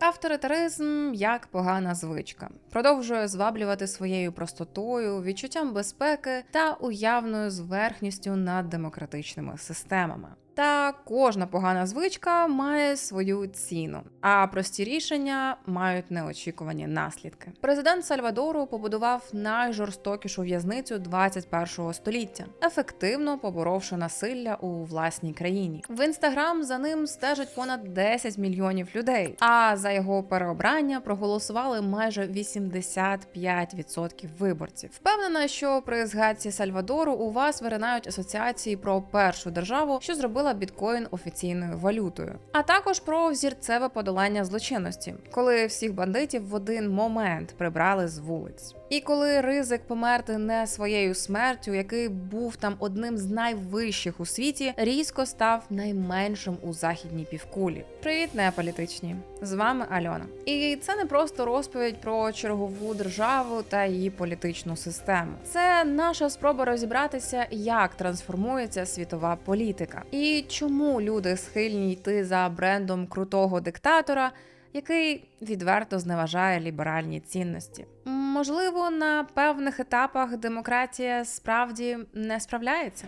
Авторитаризм як погана звичка продовжує зваблювати своєю простотою, відчуттям безпеки та уявною зверхністю над демократичними системами. Та кожна погана звичка має свою ціну, а прості рішення мають неочікувані наслідки. Президент Сальвадору побудував найжорстокішу в'язницю 21-го століття, ефективно поборовши насилля у власній країні. В інстаграм за ним стежить понад 10 мільйонів людей. А за його переобрання проголосували майже 85% виборців. Впевнена, що при згадці Сальвадору у вас виринають асоціації про першу державу, що зробила біткоін офіційною валютою, а також про взірцеве подолання злочинності, коли всіх бандитів в один момент прибрали з вулиць. І коли ризик померти не своєю смертю, який був там одним з найвищих у світі, різко став найменшим у західній півкулі. Привіт, неаполітичні! З вами Альона. І це не просто розповідь про чергову державу та її політичну систему. Це наша спроба розібратися, як трансформується світова політика, і чому люди схильні йти за брендом крутого диктатора який відверто зневажає ліберальні цінності. Можливо, на певних етапах демократія справді не справляється.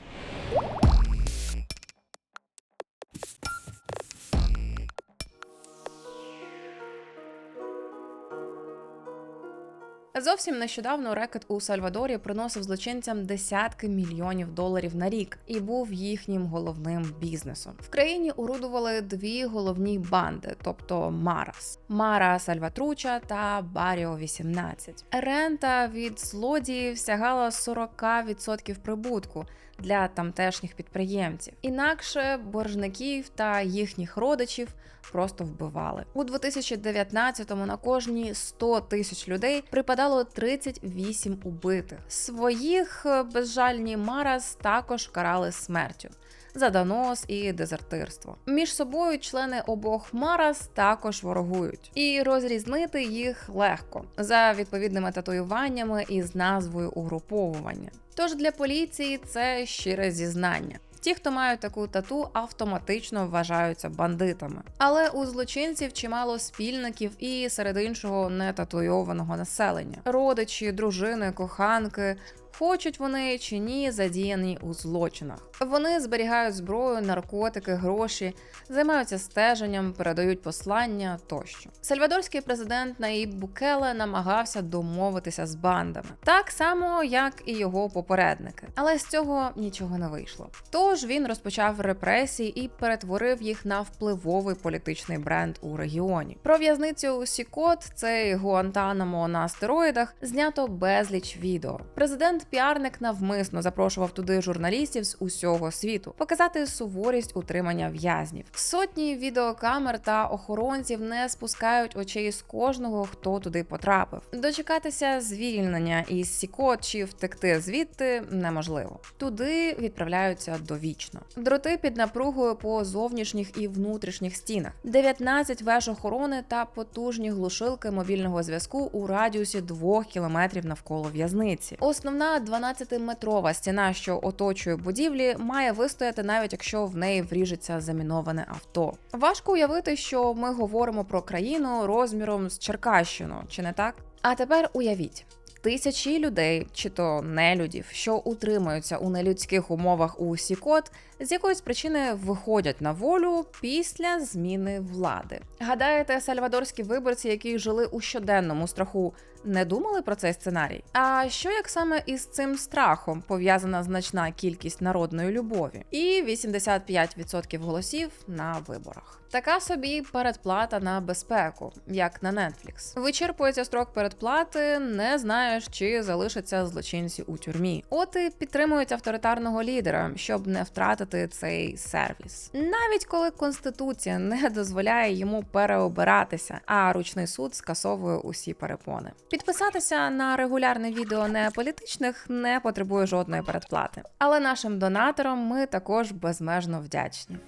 Зовсім нещодавно рекет у Сальвадорі приносив злочинцям десятки мільйонів доларів на рік і був їхнім головним бізнесом. В країні орудували дві головні банди, тобто Марас, Мара Сальватруча та Баріо 18. Рента від злодіїв сягала 40% прибутку для тамтешніх підприємців. Інакше боржників та їхніх родичів просто вбивали. У 2019-му на кожні 100 тисяч людей припадало 38 убитих. Своїх е, безжальні Марас також карали смертю. За донос і дезертирство між собою члени обох Марас також ворогують, і розрізнити їх легко за відповідними татуюваннями і з назвою угруповування. Тож для поліції це щире зізнання. Ті, хто мають таку тату, автоматично вважаються бандитами. Але у злочинців чимало спільників і серед іншого нетатуйованого населення: родичі, дружини, коханки, хочуть вони чи ні, задіяні у злочинах. Вони зберігають зброю, наркотики, гроші, займаються стеженням, передають послання тощо. Сальвадорський президент Наїб Букеле намагався домовитися з бандами, так само як і його попередники, але з цього нічого не вийшло. Тож він розпочав репресії і перетворив їх на впливовий політичний бренд у регіоні. Про в'язницю Сікот, цей Гуантанамо на стероїдах, знято безліч відео. Президент піарник навмисно запрошував туди журналістів з усього світу, показати суворість утримання в'язнів. Сотні відеокамер та охоронців не спускають очей з кожного, хто туди потрапив. Дочекатися звільнення із Сікот чи втекти звідти неможливо. Туди відправляються довічно. Дроти під напругою по зовнішніх і внутрішніх стінах, 19 веж охорони та потужні глушилки мобільного зв'язку у радіусі 2 кілометрів навколо в'язниці. Основна 12-метрова стіна, що оточує будівлі, має вистояти навіть якщо в неї вріжеться заміноване авто. Важко уявити, що ми говоримо про країну розміром з Черкащину, чи не так? А тепер уявіть. Тисячі людей, чи то нелюдів, що утримуються у нелюдських умовах у Сікот, з якоїсь причини виходять на волю після зміни влади. Гадаєте, сальвадорські виборці, які жили у щоденному страху, не думали про цей сценарій? А що як саме із цим страхом пов'язана значна кількість народної любові? І 85% голосів на виборах. Така собі передплата на безпеку, як на Netflix. Вичерпується строк передплати, не знаєш, чи залишаться злочинці у тюрмі. От і підтримують авторитарного лідера, щоб не втратити цей сервіс. Навіть коли конституція не дозволяє йому переобиратися, а ручний суд скасовує усі перепони. Підписатися на регулярне відео не політичних не потребує жодної передплати. Але нашим донаторам ми також безмежно вдячні.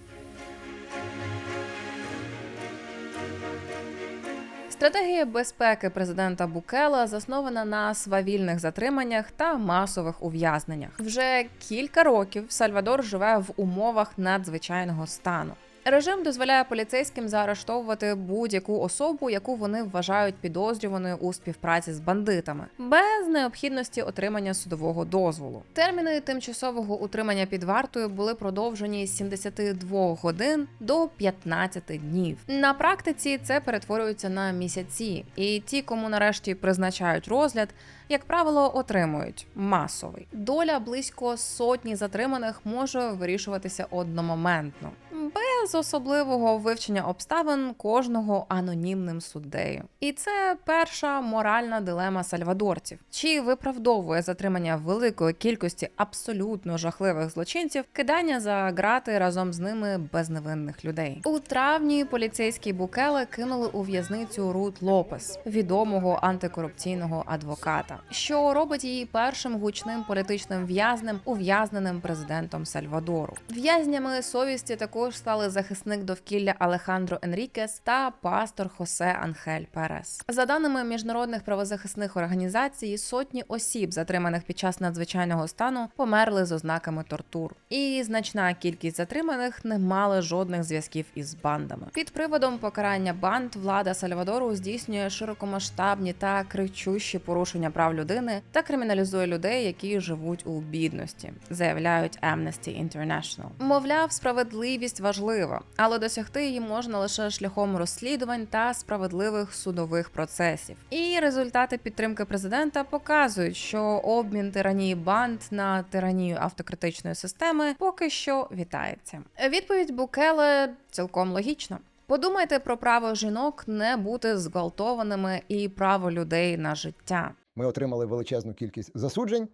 Стратегія безпеки президента Букела заснована на свавільних затриманнях та масових ув'язненнях. Вже кілька років Сальвадор живе в умовах надзвичайного стану. Режим дозволяє поліцейським заарештовувати будь-яку особу, яку вони вважають підозрюваною у співпраці з бандитами, без необхідності отримання судового дозволу. Терміни тимчасового утримання під вартою були продовжені з 72 годин до 15 днів. На практиці це перетворюється на місяці, і ті, кому нарешті призначають розгляд, як правило, отримують масовий. Доля близько сотні затриманих може вирішуватися одномоментно, без особливого вивчення обставин кожного анонімним суддею. І це перша моральна дилема сальвадорців: чи виправдовує затримання великої кількості абсолютно жахливих злочинців кидання за грати разом з ними безневинних людей. У травні поліцейські букели кинули у в'язницю Рут Лопес, відомого антикорупційного адвоката, що робить її першим гучним політичним в'язнем, ув'язненим президентом Сальвадору. В'язнями совісті також стали захисник довкілля Алехандро Енрікес та пастор Хосе Анхель Перес. За даними міжнародних правозахисних організацій, сотні осіб, затриманих під час надзвичайного стану, померли з ознаками тортур, і значна кількість затриманих не мали жодних зв'язків із бандами. Під приводом покарання банд влада Сальвадору здійснює широкомасштабні та кричущі порушення прав людини та криміналізує людей, які живуть у бідності, заявляють Amnesty International. Мовляв, справедливість важлива, але досягти її можна лише шляхом розслідувань та справедливих судових процесів. І результати підтримки президента показують, що обмін тиранії банд на тиранію автократичної системи поки що вітається. Відповідь Букеле цілком логічна. Подумайте про право жінок не бути зґвалтованими і право людей на життя. Ми отримали величезну кількість засуджень.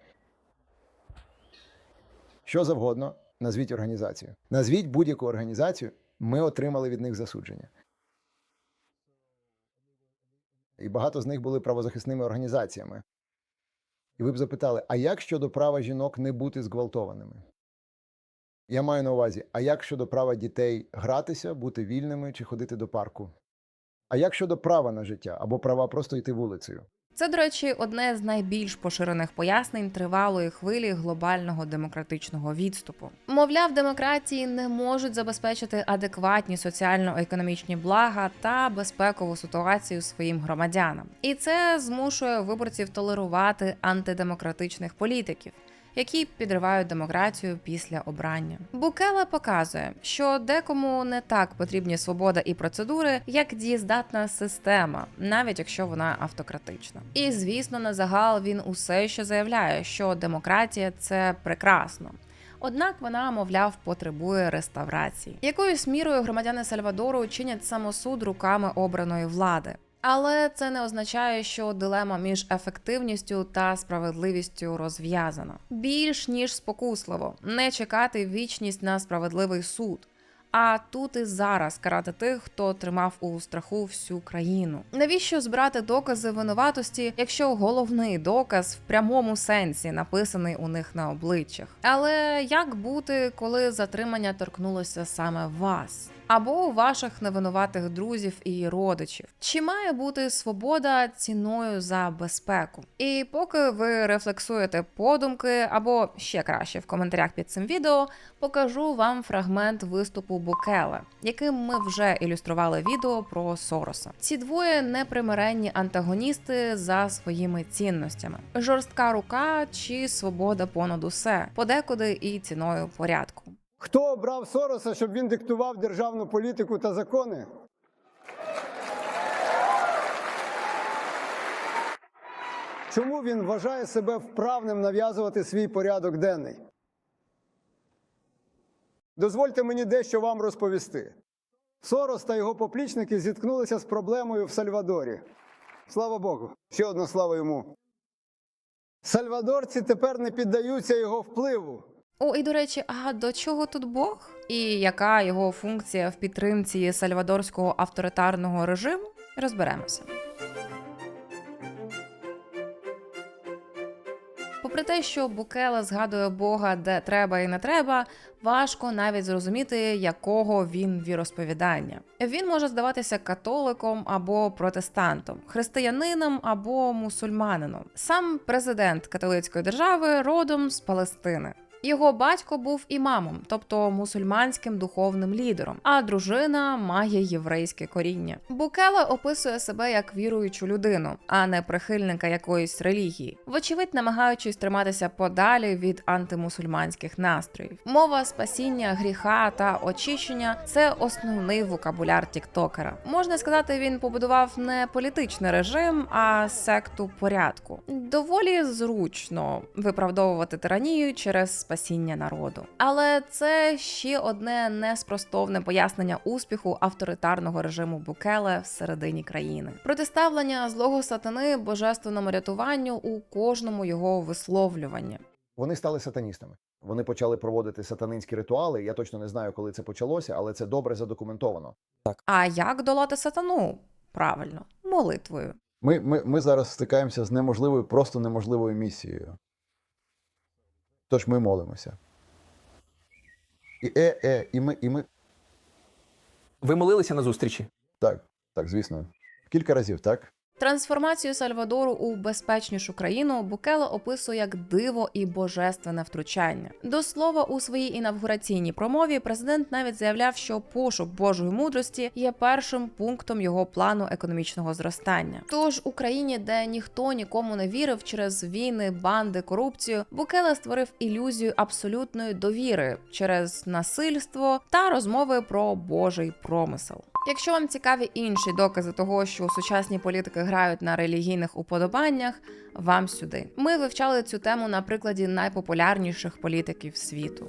Що завгодно, назвіть організацію. Назвіть будь-яку організацію, ми отримали від них засудження. І багато з них були правозахисними організаціями. І ви б запитали: а як щодо права жінок не бути зґвалтованими? Я маю на увазі, а як щодо права дітей гратися, бути вільними чи ходити до парку? А як щодо права на життя або права просто йти вулицею? Це, до речі, одне з найбільш поширених пояснень тривалої хвилі глобального демократичного відступу. Мовляв, демократії не можуть забезпечити адекватні соціально-економічні блага та безпекову ситуацію своїм громадянам, і це змушує виборців толерувати антидемократичних політиків. Які підривають демократію після обрання. Букеле показує, що декому не так потрібні свобода і процедури, як дієздатна система, навіть якщо вона автократична. І звісно, на загал він усе ще заявляє, що демократія це прекрасно. Однак вона, мовляв, потребує реставрації. Якоюсь мірою громадяни Сальвадору чинять самосуд руками обраної влади. Але це не означає, що дилема між ефективністю та справедливістю розв'язана. Більш ніж спокусливо не чекати вічність на справедливий суд. А тут і зараз карати тих, хто тримав у страху всю країну. Навіщо збирати докази винуватості, якщо головний доказ в прямому сенсі написаний у них на обличчях? Але як бути, коли затримання торкнулося саме вас? Або ваших невинуватих друзів і родичів, чи має бути свобода ціною за безпеку? І поки ви рефлексуєте подумки, або ще краще в коментарях під цим відео, покажу вам фрагмент виступу Букеле, яким ми вже ілюстрували відео про Сороса. Ці двоє непримиренні антагоністи за своїми цінностями: жорстка рука чи свобода понад усе, подекуди і ціною порядку. Хто обрав Сороса, щоб він диктував державну політику та закони? Чому він вважає себе вправним нав'язувати свій порядок денний? Дозвольте мені дещо вам розповісти. Сорос та його поплічники зіткнулися з проблемою в Сальвадорі. Слава Богу, ще одна слава йому. Сальвадорці тепер не піддаються його впливу. О, і до речі, а до чого тут Бог? І яка його функція в підтримці сальвадорського авторитарного режиму? Розберемося. Попри те, що Букеле згадує Бога, де треба і не треба, важко навіть зрозуміти, якого він віросповідання. Він може здаватися католиком або протестантом, християнином або мусульманином. Сам президент католицької держави родом з Палестини. Його батько був імамом, тобто мусульманським духовним лідером, а дружина має єврейське коріння. Букела описує себе як віруючу людину, а не прихильника якоїсь релігії, вочевидь, намагаючись триматися подалі від антимусульманських настроїв. Мова спасіння, гріха та очищення це основний вокабуляр тіктокера. Можна сказати, він побудував не політичний режим, а секту порядку. Доволі зручно виправдовувати тиранію через спасіння народу. Але це ще одне неспростовне пояснення успіху авторитарного режиму Букеле всередині країни. Протиставлення злого сатани божественному рятуванню у кожному його висловлюванні. Вони стали сатаністами. Вони почали проводити сатанинські ритуали. Я точно не знаю, коли це почалося, але це добре задокументовано. Так А як долати сатану? Правильно, молитвою. Ми, ми, ми зараз стикаємося з неможливою, просто неможливою місією. Тож ми молимося. І е, е, і ми, і ми. Ви молилися на зустрічі? Так, так, звісно. Кілька разів, так? Трансформацію Сальвадору у безпечнішу країну Букеле описує як диво і божественне втручання. До слова, у своїй інавгураційній промові президент навіть заявляв, що пошук Божої мудрості є першим пунктом його плану економічного зростання. Тож у країні, де ніхто нікому не вірив через війни, банди, корупцію, Букеле створив ілюзію абсолютної довіри через насильство та розмови про Божий промисел. Якщо вам цікаві інші докази того, що сучасні політики грають на релігійних уподобаннях, вам сюди. Ми вивчали цю тему на прикладі найпопулярніших політиків світу.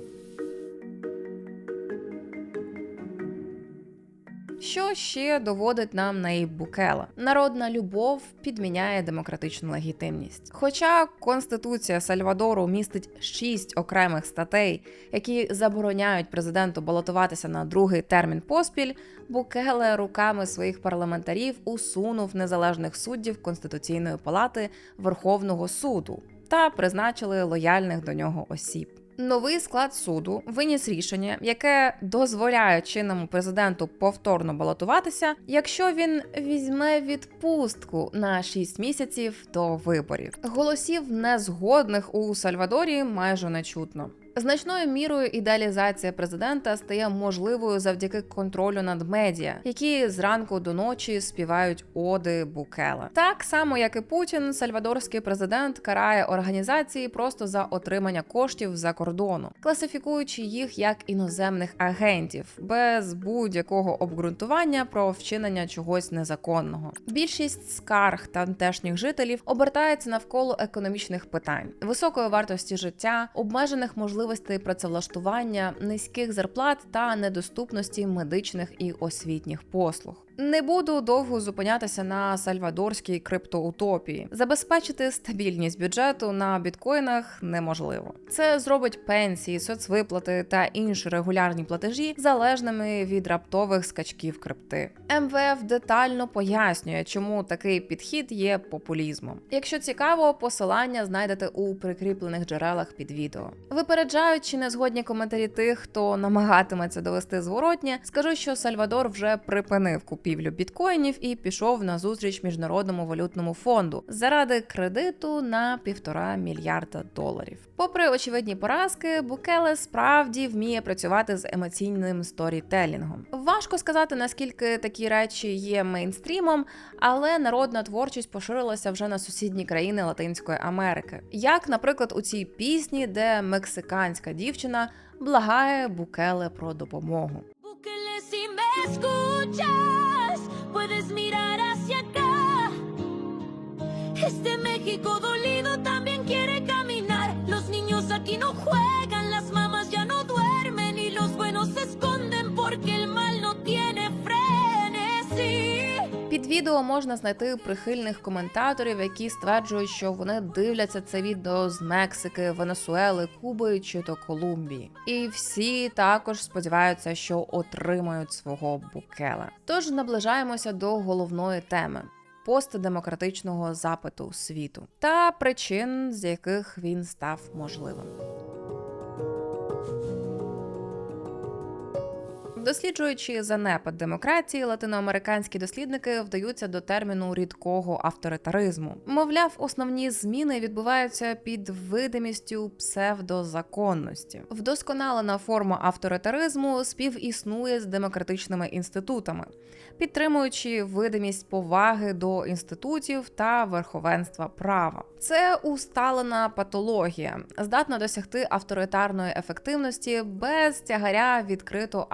Що ще доводить нам Наїб Букела? Народна любов підміняє демократичну легітимність. Хоча Конституція Сальвадору містить шість окремих статей, які забороняють президенту балотуватися на другий термін поспіль, Букеле руками своїх парламентарів усунув незалежних суддів Конституційної палати Верховного суду та призначили лояльних до нього осіб. Новий склад суду виніс рішення, яке дозволяє чинному президенту повторно балотуватися, якщо він візьме відпустку на 6 місяців до виборів. Голосів незгодних у Сальвадорі майже не чутно. Значною мірою ідеалізація президента стає можливою завдяки контролю над медіа, які зранку до ночі співають оди Букела. Так само, як і Путін, сальвадорський президент карає організації просто за отримання коштів за кордону, класифікуючи їх як іноземних агентів без будь-якого обґрунтування про вчинення чогось незаконного. Більшість скарг тамтешніх жителів обертається навколо економічних питань, високої вартості життя, обмежених можливостей працевлаштування, низьких зарплат та недоступності медичних і освітніх послуг. Не буду довго зупинятися на сальвадорській криптоутопії. Забезпечити стабільність бюджету на біткоїнах неможливо. Це зробить пенсії, соцвиплати та інші регулярні платежі залежними від раптових скачків крипти. МВФ детально пояснює, чому такий підхід є популізмом. Якщо цікаво, посилання знайдете у прикріплених джерелах під відео. Випереджаючи незгодні коментарі тих, хто намагатиметься довести зворотнє, скажу, що Сальвадор вже припинив купівлю біткоїнів і пішов на зустріч міжнародному валютному фонду заради кредиту на півтора мільярда доларів. Попри очевидні поразки, Букеле справді вміє працювати з емоційним сторітелінгом. Важко сказати наскільки такі речі є мейнстрімом, але народна творчість поширилася вже на сусідні країни Латинської Америки, як, наприклад, у цій пісні, де мексиканська дівчина благає Букеле про допомогу. Búsquele si escuchas, México dolido también quiere caminar. Los niños aquí no juegan, las mamás ya no duermen y los buenos se esconden porque el mal no tiene frenesí. Під відео можна знайти прихильних коментаторів, які стверджують, що вони дивляться це відео з Мексики, Венесуели, Куби чи то Колумбії. І всі також сподіваються, що отримають свого букела. Тож наближаємося до головної теми. Постдемократичного запиту світу та причин, з яких він став можливим. Досліджуючи занепад демократії, латиноамериканські дослідники вдаються до терміну рідкого авторитаризму. Мовляв, основні зміни відбуваються під видимістю псевдозаконності. Вдосконалена форма авторитаризму співіснує з демократичними інститутами, підтримуючи видимість поваги до інститутів та верховенства права. Це усталена патологія, здатна досягти авторитарної ефективності без тягаря відкрито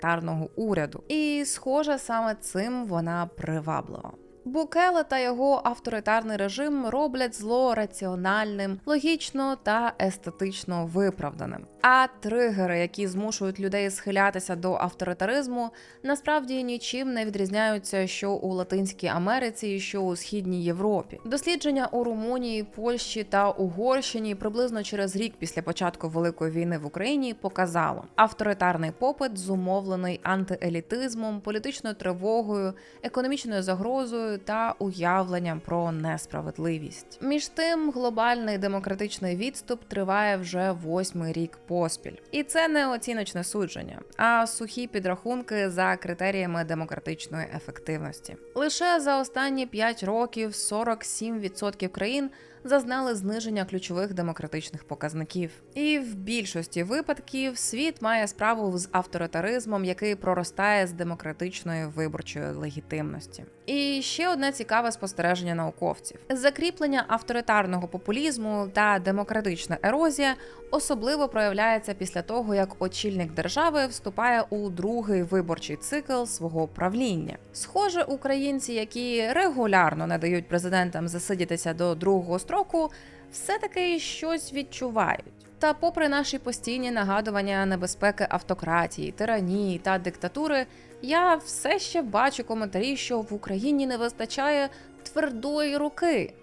авторитарного уряду. І, схоже, саме цим вона приваблива. Букела та його авторитарний режим роблять зло раціональним, логічно та естетично виправданим. А тригери, які змушують людей схилятися до авторитаризму, насправді нічим не відрізняються, що у Латинській Америці, що у східній Європі. Дослідження у Румунії, Польщі та Угорщині приблизно через рік після початку великої війни в Україні показало авторитарний попит зумовлений антиелітизмом, політичною тривогою, економічною загрозою та уявленням про несправедливість. Між тим, глобальний демократичний відступ триває вже восьмий рік поспіль, і це не оціночне судження, а сухі підрахунки за критеріями демократичної ефективності. Лише за останні 5 років 47% країн зазнали зниження ключових демократичних показників. І в більшості випадків світ має справу з авторитаризмом, який проростає з демократичної виборчої легітимності. І ще одне цікаве спостереження науковців: закріплення авторитарного популізму та демократична ерозія особливо проявляється після того, як очільник держави вступає у другий виборчий цикл свого правління. Схоже, українці, які регулярно не дають президентам засидітися до другого строку, все-таки щось відчувають. Та, попри наші постійні нагадування небезпеки автократії, тиранії та диктатури, я все ще бачу коментарі, що в Україні не вистачає твердої руки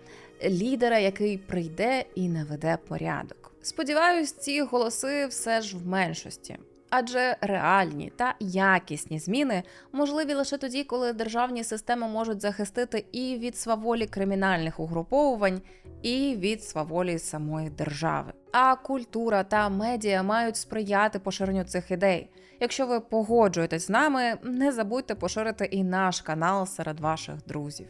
лідера, який прийде і наведе порядок. Сподіваюсь, ці голоси все ж в меншості. Адже реальні та якісні зміни можливі лише тоді, коли державні системи можуть захистити і від сваволі кримінальних угруповувань, і від сваволі самої держави. А культура та медіа мають сприяти поширенню цих ідей. Якщо ви погоджуєтесь з нами, не забудьте поширити і наш канал серед ваших друзів.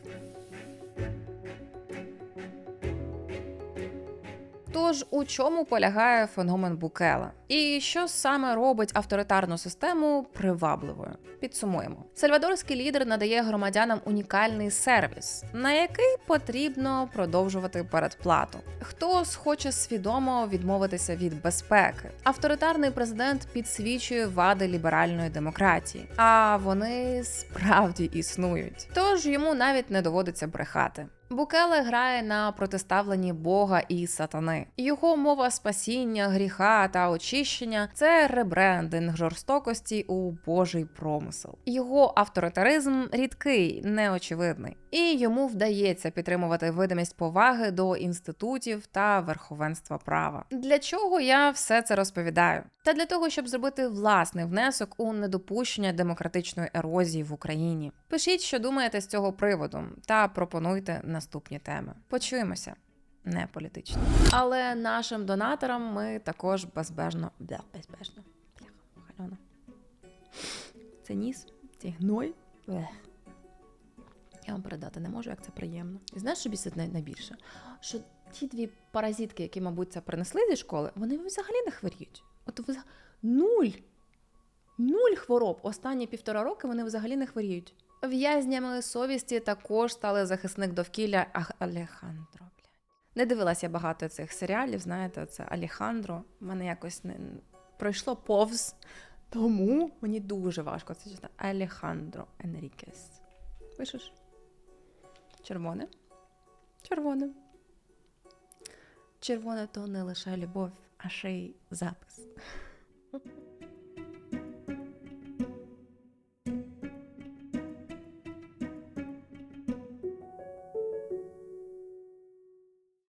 Тож у чому полягає феномен Букела? І що саме робить авторитарну систему привабливою? Підсумуємо: Сальвадорський лідер надає громадянам унікальний сервіс, на який потрібно продовжувати передплату. Хтось хоче свідомо відмовитися від безпеки. Авторитарний президент підсвічує вади ліберальної демократії, а вони справді існують. Тож йому навіть не доводиться брехати. Букеле грає на протиставленні Бога і сатани. Його мова спасіння, гріха та очищення це ребрендинг жорстокості у Божий промисел. Його авторитаризм рідкий, неочевидний, і йому вдається підтримувати видимість поваги до інститутів та верховенства права. Для чого я все це розповідаю? Та для того, щоб зробити власний внесок у недопущення демократичної ерозії в Україні. Пишіть, що думаєте з цього приводу, та пропонуйте наступні теми. Почуємося. Не політично. Але нашим донаторам ми також безбежно. Бля, безбежно. Бляха, хальона. Це ніс, це гной. Я вам передати не можу, як це приємно. І знаєш, що бісить найбільше? Що ті дві паразитки, які, мабуть, це принесли зі школи, вони взагалі не хворіють. От вза- нуль. Нуль хвороб. Останні півтора роки вони взагалі не хворіють. В'язнями совісті також стали захисник довкілля Алехандро. Не дивилася багато цих серіалів, знаєте, це Алехандро. Мене якось не пройшло повз. Тому мені дуже важко це читати. Алехандро Енрікес. Пишеш? Червоне? Червоне. Червоне то не лише любов, а ще й запис.